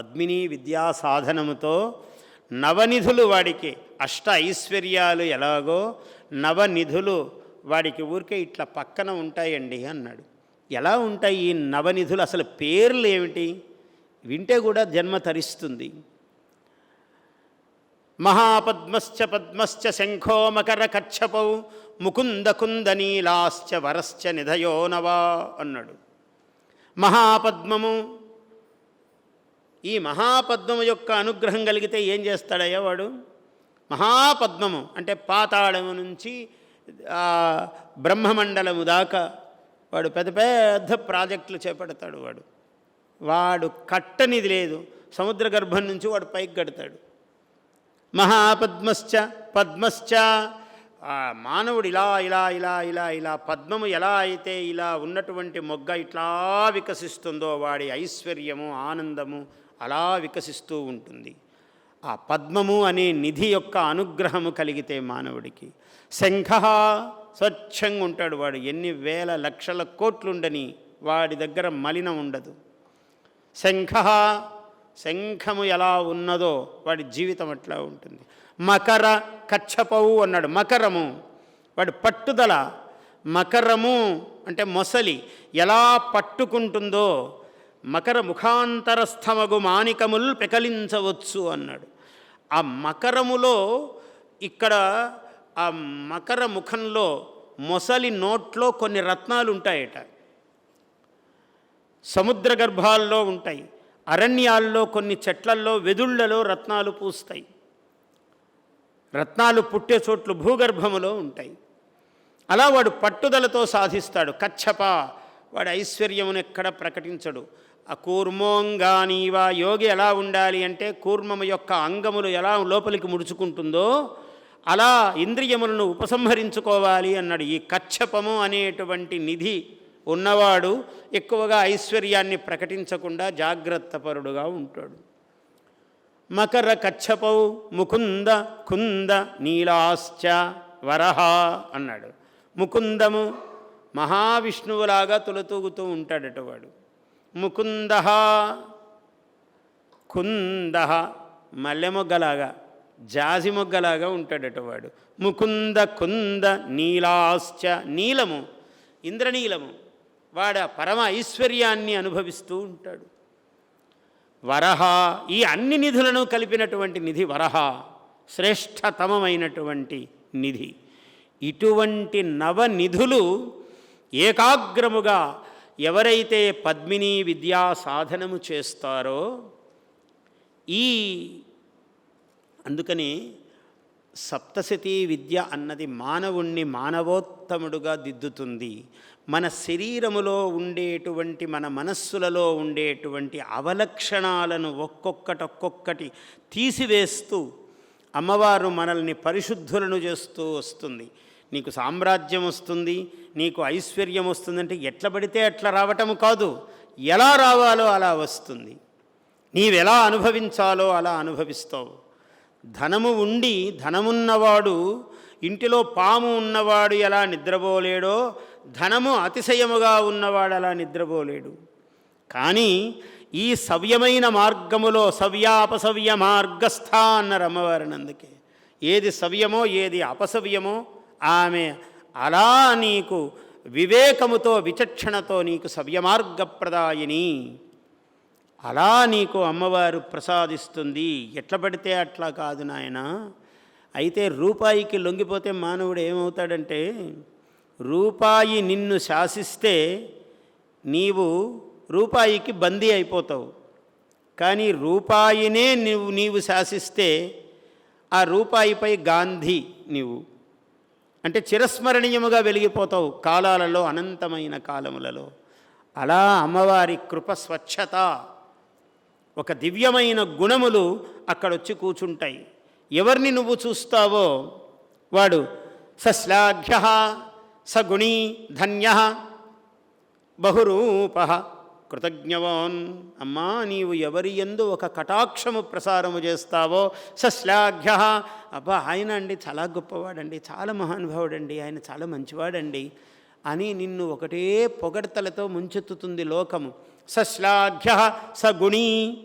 పద్మిని విద్యా సాధనముతో నవనిధులు వాడికి అష్ట ఐశ్వర్యాలు ఎలాగో నవనిధులు వాడికి ఊరికే ఇట్లా పక్కన ఉంటాయండి అన్నాడు. ఎలా ఉంటాయి ఈ నవనిధులు? అసలు పేర్లు ఏమిటి? వింటే కూడా జన్మ తరిస్తుంది. మహాపద్మశ్చ పద్మశ్చ శంఖో మకర కచ్చపౌ ముకుంద కుందనీలాశ్చ వరశ్చ నిధయో నవా అన్నాడు. మహాపద్మము ఈ మహాపద్మము యొక్క అనుగ్రహం కలిగితే ఏం చేస్తాడయ్యా వాడు? మహాపద్మము అంటే పాతాళము నుంచి బ్రహ్మమండలము దాకా వాడు పెద్ద పెద్ద ప్రాజెక్టులు చేపడతాడు వాడు. వాడు కట్టనిది లేదు. సముద్ర గర్భం నుంచి వాడు పైకి కడతాడు. మహాపద్మశ్చ పద్మశ్చ మానవుడు ఇలా ఇలా ఇలా ఇలా ఇలా పద్మము ఎలా అయితే ఇలా ఉన్నటువంటి మొగ్గ ఇట్లా వికసిస్తుందో వాడి ఐశ్వర్యము ఆనందము అలా వికసిస్తూ ఉంటుంది. ఆ పద్మము అనే నిధి యొక్క అనుగ్రహము కలిగితే మానవుడికి శంఖ స్వచ్ఛంగా ఉంటాడు వాడు. ఎన్ని వేల లక్షల కోట్లుండని వాడి దగ్గర మలినం ఉండదు. శంఖ శంఖము ఎలా ఉన్నదో వాడి జీవితం అట్లా ఉంటుంది. మకర కచ్చపవు అన్నాడు. మకరము వాడి పట్టుదల. మకరము అంటే మొసలి ఎలా పట్టుకుంటుందో మకర ముఖాంతరస్థమగు మానికముల్ పెకలించవచ్చు అన్నాడు. ఆ మకరములో ఇక్కడ ఆ మకర ముఖంలో మొసలి నోట్లో కొన్ని రత్నాలు ఉంటాయట సముద్ర గర్భాల్లో ఉంటాయి. అరణ్యాల్లో కొన్ని చెట్లల్లో వెదుళ్ళలో రత్నాలు పూస్తాయి. రత్నాలు పుట్టే చోట్లు భూగర్భములో ఉంటాయి. అలా వాడు పట్టుదలతో సాధిస్తాడు. కచ్చప వాడు ఐశ్వర్యమును ఎక్కడ ప్రకటించడు. ఆ కూర్మోంగానీవా యోగి ఎలా ఉండాలి అంటే కూర్మము యొక్క అంగములు ఎలా లోపలికి ముడుచుకుంటుందో అలా ఇంద్రియములను ఉపసంహరించుకోవాలి అన్నాడు. ఈ కచ్చపము అనేటువంటి నిధి ఉన్నవాడు ఎక్కువగా ఐశ్వర్యాన్ని ప్రకటించకుండా జాగ్రత్తపరుడుగా ఉంటాడు. మకర కచ్చపౌ ముకుంద కుంద నీలాశ్చ వరహ అన్నాడు. ముకుందము మహావిష్ణువులాగా తులతూగుతూ ఉంటాడట వాడు. ముకుంద కుంద మల్లె మొగ్గలాగా జాజి మొగ్గలాగా ఉంటాడట వాడు. ముకుంద కుంద నీలాశ్చ నీలము ఇంద్రనీలము వాడ పరమ ఐశ్వర్యాన్ని అనుభవిస్తూ ఉంటాడు. వరహ ఈ అన్ని నిధులను కలిపినటువంటి నిధి వరహ శ్రేష్టతమమైనటువంటి నిధి. ఇటువంటి నవనిధులు ఏకాగ్రముగా ఎవరైతే పద్మిని విద్యా సాధనము చేస్తారో ఈ అందుకని సప్తశతి విద్య అన్నది మానవుణ్ణి మానవోత్తముడుగా దిద్దుతుంది. మన శరీరములో ఉండేటువంటి మన మనస్సులలో ఉండేటువంటి అవలక్షణాలను ఒక్కొక్కటి ఒక్కొక్కటి తీసివేస్తూ అమ్మవారు మనల్ని పరిశుద్ధులను చేస్తూ వస్తుంది. నీకు సామ్రాజ్యం వస్తుంది నీకు ఐశ్వర్యం వస్తుందంటే ఎట్ల పడితే అట్లా రావటము కాదు. ఎలా రావాలో అలా వస్తుంది. నీవెలా అనుభవించాలో అలా అనుభవిస్తావు. ధనము ఉండి ధనమున్నవాడు ఇంటిలో పాము ఉన్నవాడు ఎలా నిద్రపోలేడో ధనము అతిశయముగా ఉన్నవాడు అలా నిద్రపోలేడు. కానీ ఈ సవ్యమైన మార్గములో సవ్యాపసవ్య మార్గస్థ అన్నారు అమ్మవారిని అందుకే. ఏది సవ్యమో ఏది అపసవ్యమో ఆమె అలా నీకు వివేకముతో విచక్షణతో నీకు సవ్యమార్గప్రదాయిని. అలా నీకు అమ్మవారు ప్రసాదిస్తుంది. ఎట్ల పడితే అట్లా కాదు నాయన. అయితే రూపాయికి లొంగిపోతే మానవుడు ఏమవుతాడంటే రూపాయి నిన్ను శాసిస్తే నీవు రూపాయికి బందీ అయిపోతావు. కానీ రూపాయినే నీవు నీవు శాసిస్తే ఆ రూపాయిపై గాంధీ నీవు. అంటే చిరస్మరణీయముగా వెలిగిపోతావు కాలాలలో అనంతమైన కాలములలో. అలా అమ్మవారి కృప స్వచ్ఛత ఒక దివ్యమైన గుణములు అక్కడొచ్చి కూర్చుంటాయి. ఎవరిని నువ్వు చూస్తావో? వాడు సశ్లాఘ్య సగుణీ ధన్య బహురూప కృతజ్ఞవాన్. అమ్మా నీవు ఎవరి ఎందు ఒక కటాక్షము ప్రసారము చేస్తావో? సశ్లాఘ్య. అబ్బా ఆయన అండి చాలా గొప్పవాడండి చాలా మహానుభావుడండి ఆయన చాలా మంచివాడండి అని నిన్ను ఒకటే పొగడ్తలతో ముంచెత్తుతుంది లోకము. సశ్లాఘ్య సగుణీ.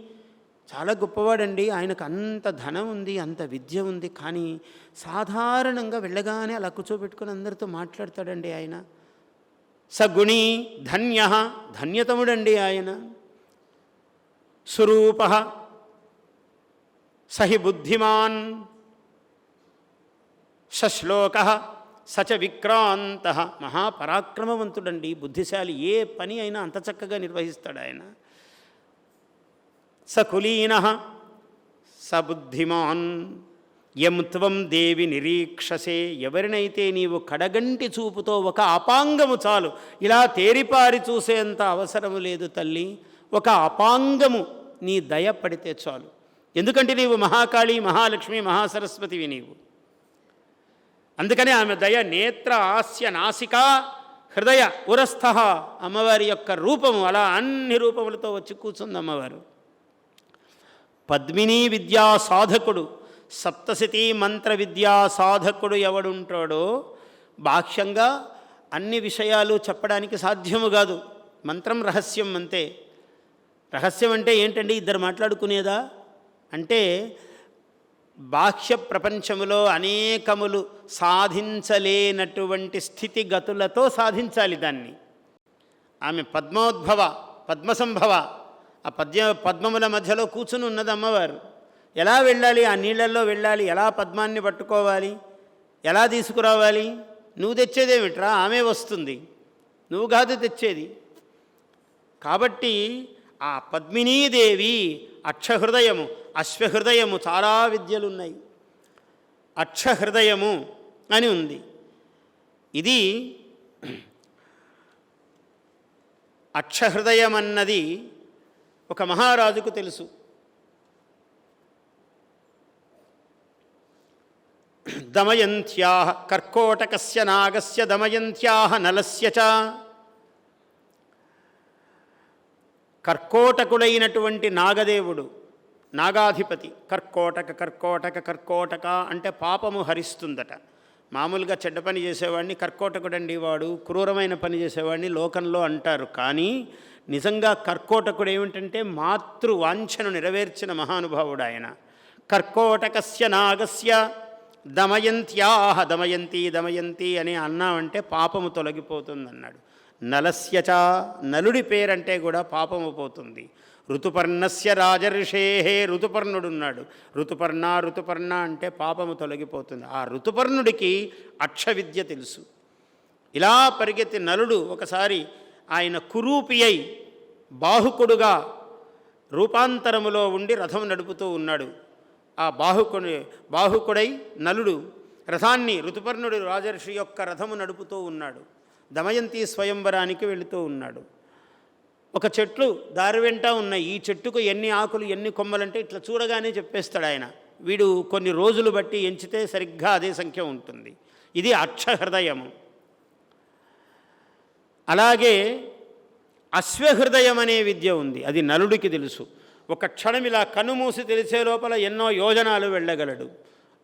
చాలా గొప్పవాడండి ఆయనకు అంత ధనం ఉంది అంత విద్య ఉంది కానీ సాధారణంగా వెళ్ళగానే అలా కూర్చోబెట్టుకుని అందరితో మాట్లాడతాడండి ఆయన. సగుణి ధన్య ధన్యతముడండి ఆయన. స్వరూప సహి బుద్ధిమాన్. సశ్లోక సచ విక్రాంత. మహాపరాక్రమవంతుడండి బుద్ధిశాలి ఏ పని అయినా అంత చక్కగా నిర్వహిస్తాడు ఆయన. సకులీన సబుద్ధిమాన్. ఎం త్వం దేవి నిరీక్షసే. ఎవరినైతే నీవు కడగంటి చూపుతో ఒక అపాంగము చాలు. ఇలా తేరిపారి చూసేంత అవసరము లేదు తల్లి. ఒక అపాంగము నీ దయ పడితే చాలు. ఎందుకంటే నీవు మహాకాళి మహాలక్ష్మి మహాసరస్వతివి నీవు. అందుకనే ఆమె దయ నేత్ర ఆస్య నాసిక హృదయ ఉరస్థ అమ్మవారి యొక్క రూపము. అలా అన్ని రూపములతో వచ్చి కూర్చుంది అమ్మవారు. పద్మినీ విద్యా సాధకుడు సప్తశతి మంత్ర విద్యా సాధకుడు ఎవడుంటాడో బాహ్యంగా అన్ని విషయాలు చెప్పడానికి సాధ్యము కాదు. మంత్రం రహస్యం అంతే. రహస్యం అంటే ఏంటండి? ఇద్దరు మాట్లాడుకునేదా? అంటే బాహ్య ప్రపంచములో అనేకములు సాధించలేనటువంటి స్థితిగతులతో సాధించాలి దాన్ని. ఆమె పద్మోద్భవ పద్మసంభవ ఆ పద్య పద్మముల మధ్యలో కూర్చుని ఉన్నది అమ్మవారు. ఎలా వెళ్ళాలి? ఆ నీళ్ళల్లో వెళ్ళాలి. ఎలా పద్మాన్ని పట్టుకోవాలి? ఎలా తీసుకురావాలి? నువ్వు తెచ్చేదేమిట్రా ఆమె వస్తుంది. నువ్వు కాదు తెచ్చేది. కాబట్టి ఆ పద్మినీదేవి అక్షహృదయము అశ్వహృదయము చాలా విద్యలు ఉన్నాయి అక్షహృదయము అని ఉంది. ఇది అక్షహృదయం అన్నది ఒక మహారాజుకు తెలుసు. దమయంత్యా కర్కోటకస్య నాగస్య దమయంత్యా నలస్య చ కర్కోటకుడైనటువంటి నాగదేవుడు నాగాధిపతి కర్కోటక కర్కోటక కర్కోటక అంటే పాపము హరిస్తుందట. మామూలుగా చెడ్డ పని చేసేవాడిని కర్కోటకుడండి వాడు క్రూరమైన పని చేసేవాడిని లోకంలో అంటారు. కానీ నిజంగా కర్కోటకుడు ఏమిటంటే మాతృవాంఛను నెరవేర్చిన మహానుభావుడు ఆయన. కర్కోటకస్య నాగస్య దమయంత్యాహ దమయంతి దమయంతి అని అన్నామంటే పాపము తొలగిపోతుంది అన్నాడు నలస్యచ నలుడి పేరంటే కూడా పాపము పోతుంది. ఋతుపర్ణస్య రాజర్షే ఋతుపర్ణుడున్నాడు. ఋతుపర్ణ ఋతుపర్ణ అంటే పాపము తొలగిపోతుంది. ఆ ఋతుపర్ణుడికి అక్షవిద్య తెలుసు. ఇలా పరిగెత్తి నలుడు ఒకసారి ఆయన కురూపి అయి బాహుకుడుగా రూపాంతరములో ఉండి రథం నడుపుతూ ఉన్నాడు. ఆ బాహుకుని బాహుకుడై నలుడు రథాన్ని ఋతుపర్ణుడు రాజర్షి యొక్క రథము నడుపుతూ ఉన్నాడు. దమయంతి స్వయంవరానికి వెళుతూ ఉన్నాడు. ఒక చెట్లు దారి వెంట ఉన్నాయి ఈ చెట్టుకు ఎన్ని ఆకులు ఎన్ని కొమ్మలంటే ఇట్లా చూడగానే చెప్పేస్తాడు ఆయన. వీడు కొన్ని రోజులు బట్టి ఎంచితే సరిగ్గా అదే సంఖ్య ఉంటుంది. ఇది అక్షహృదయము. అలాగే అశ్వహృదయం అనే విద్య ఉంది. అది నలుడికి తెలుసు. ఒక క్షణం ఇలా కన్నుమూసి తెలిసే లోపల ఎన్నో యోజనాలు వెళ్ళగలడు.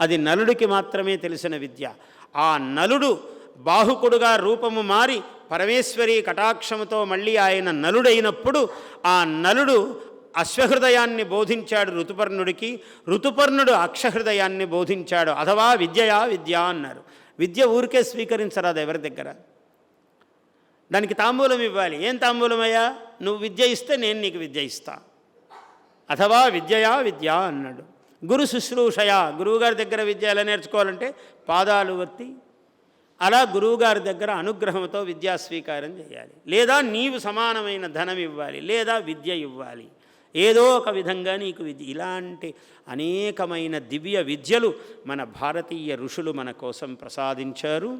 అది నలుడికి మాత్రమే తెలిసిన విద్య. ఆ నలుడు బాహుకుడుగా రూపము మారి పరమేశ్వరి కటాక్షముతో మళ్ళీ ఆయన నలుడైనప్పుడు ఆ నలుడు అశ్వహృదయాన్ని బోధించాడు ఋతుపర్ణుడికి. ఋతుపర్ణుడు అక్షహృదయాన్ని బోధించాడు. అథవా విద్యయా విద్య అన్నారు. విద్య ఊరికే స్వీకరించరాదు ఎవరి దగ్గర? దానికి తాంబూలం ఇవ్వాలి. ఏం తాంబూలమయ్యా? నువ్వు విద్య ఇస్తే నేను నీకు విద్య ఇస్తాను అథవా విద్యయా విద్య అన్నాడు. గురు శుశ్రూషయ గురువుగారి దగ్గర విద్య ఎలా నేర్చుకోవాలంటే పాదాలు వత్తి అలా గురువుగారి దగ్గర అనుగ్రహంతో విద్యా స్వీకారం చేయాలి. లేదా నీవు సమానమైన ధనం ఇవ్వాలి లేదా విద్య ఇవ్వాలి. ఏదో ఒక విధంగా నీకు విద్య ఇలాంటి అనేకమైన దివ్య విద్యలు మన భారతీయ ఋషులు మన కోసం ప్రసాదించారు.